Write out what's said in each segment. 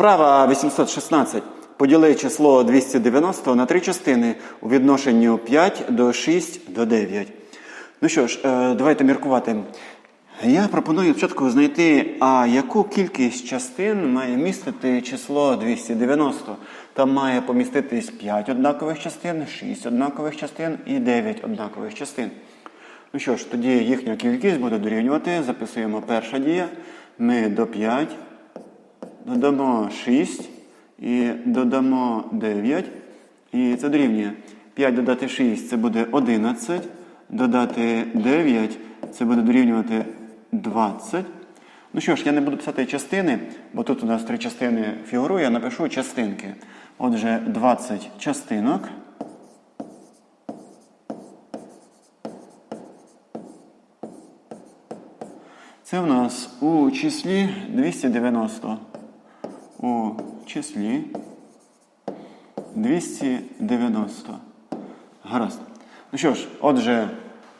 Вправа 816. Поділи число 290 на три частини у відношенню 5 до 6 до 9. Ну що ж, е, давайте міркувати. Я пропоную спочатку знайти, а яку кількість частин має містити число 290. Там має поміститись 5 однакових частин, 6 однакових частин і 9 однакових частин. Ну що ж, тоді їхня кількість буде дорівнювати. Записуємо перша дія. Ми до 5 додамо 6 і додамо 9. І це дорівнює. 5 додати 6 це буде 11. Додати 9 це буде дорівнювати 20. Ну що ж, я не буду писати частини, бо тут у нас три частини фігурує, я напишу частинки. Отже, 20 частинок. Це в нас у числі 290. У числі 290. Гаразд. Ну що ж, отже,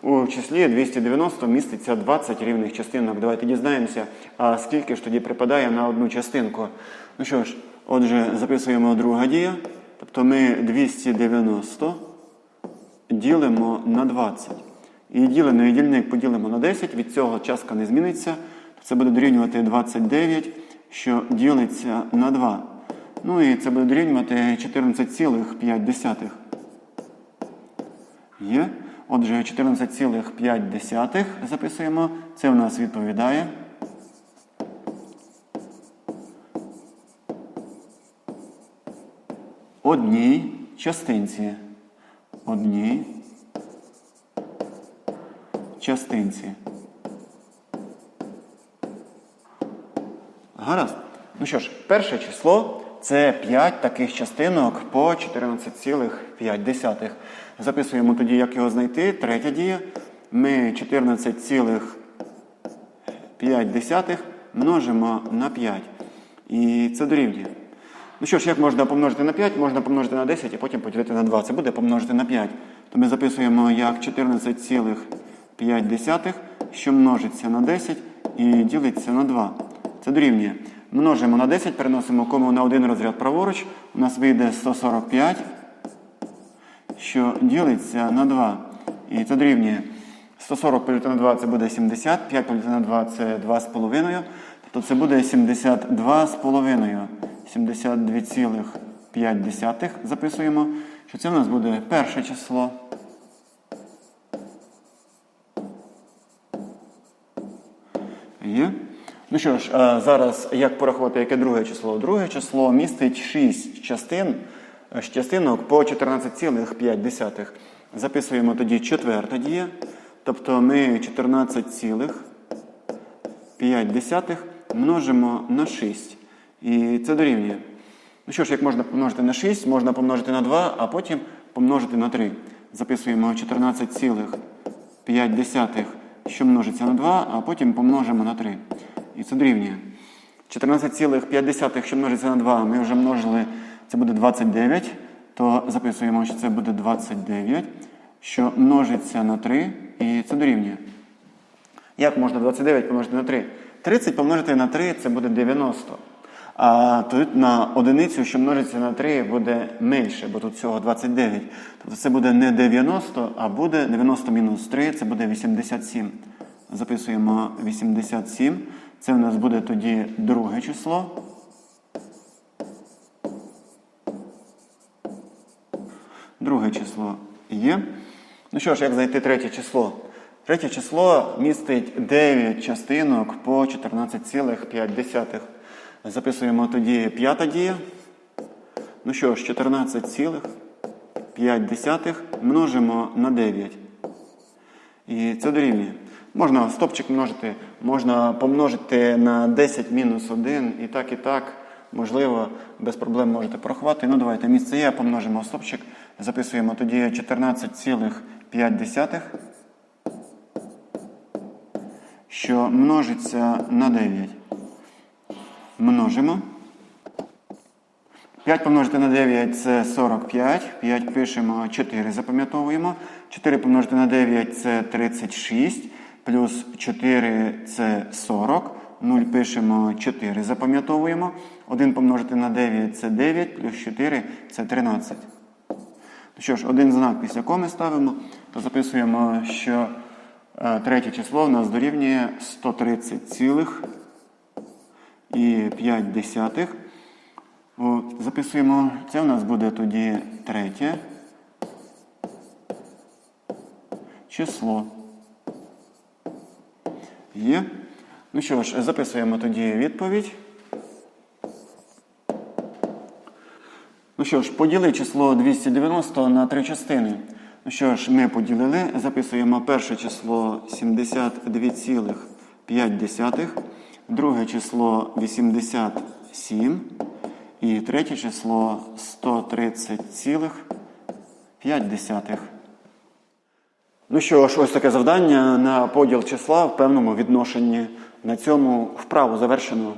у числі 290 міститься 20 рівних частинок. Давайте дізнаємося, а скільки ж тоді припадає на одну частинку. Ну що ж, отже, записуємо друга дія. Тобто ми 290 ділимо на 20. І ділений дільник поділимо на 10, від цього частка не зміниться. Це буде дорівнювати 29, що ділиться на 2. Ну і це буде дорівнювати 14,5. Є. Отже, 14,5 записуємо. Це в нас відповідає. Одній частинці. Одній частинці. Гаразд. Ну що ж, перше число це 5 таких частинок по 14,5. Записуємо тоді, як його знайти. Третя дія. Ми 14,5 множимо на 5. І це дорівнює. Ну що ж, як можна помножити на 5? Можна помножити на 10 і потім поділити на 2. Це буде помножити на 5. То ми записуємо як 14,5, що множиться на 10 і ділиться на 2. Це дорівнює. Множимо на 10, переносимо кому на один розряд праворуч. У нас вийде 145, що ділиться на 2. І це дорівнює. 140 поділити на 2 це буде 70, 5 поділити на 2 це 2,5. Тобто це буде 72,5. 72,5 записуємо, що це в нас буде перше число. Є. Ну що ж, зараз як порахувати, яке друге число? Друге число містить 6 частин, е, частинок по 14,5. Записуємо тоді четверта дія. Тобто ми 14,5 множимо на 6. І це дорівнює. Ну що ж, як можна помножити на 6, можна помножити на 2, а потім помножити на 3. Записуємо 14,5, що множиться на 2, а потім помножимо на 3. І це дорівнює. 14,5, що множиться на 2, ми вже множили, це буде 29, то записуємо, що це буде 29, що множиться на 3, і це дорівнює. Як можна 29 помножити на 3? 30 помножити на 3 це буде 90. А тут на одиницю, що множиться на 3, буде менше, бо тут всього 29. Тобто це буде не 90, а буде 90 мінус 3, це буде 87. Записуємо 87. Це в нас буде тоді друге число. Друге число є. Ну що ж, як знайти третє число? Третє число містить 9 частинок по 14,5. Записуємо тоді п'ята дія. Ну що ж, 14,5 множимо на 9. І це дорівнює. Можна стопчик множити, можна помножити на 10 мінус 1 і так, і так. Можливо, без проблем можете порахувати. Ну, давайте місце є, помножимо стопчик. Записуємо тоді 14,5, що множиться на 9. Множимо. 5 помножити на 9 це 45. 5 пишемо 4, запам'ятовуємо. 4 помножити на 9 це 36. Плюс 4 це 40. 0 пишемо 4. Запам'ятовуємо. 1 помножити на 9 це 9, плюс 4 це 13. Ну що ж, один знак після коми ставимо, то записуємо, що е, третє число в нас дорівнює 130 цілих і 5 десятих. Записуємо, це у нас буде тоді третє число. Є. Ну що ж, записуємо тоді відповідь. Ну що ж, поділи число 290 на три частини. Ну що ж, ми поділили, записуємо перше число 72,5, друге число 87 і третє число 130,5. Ну що ж, ось таке завдання на поділ числа в певному відношенні. На цьому вправу завершено.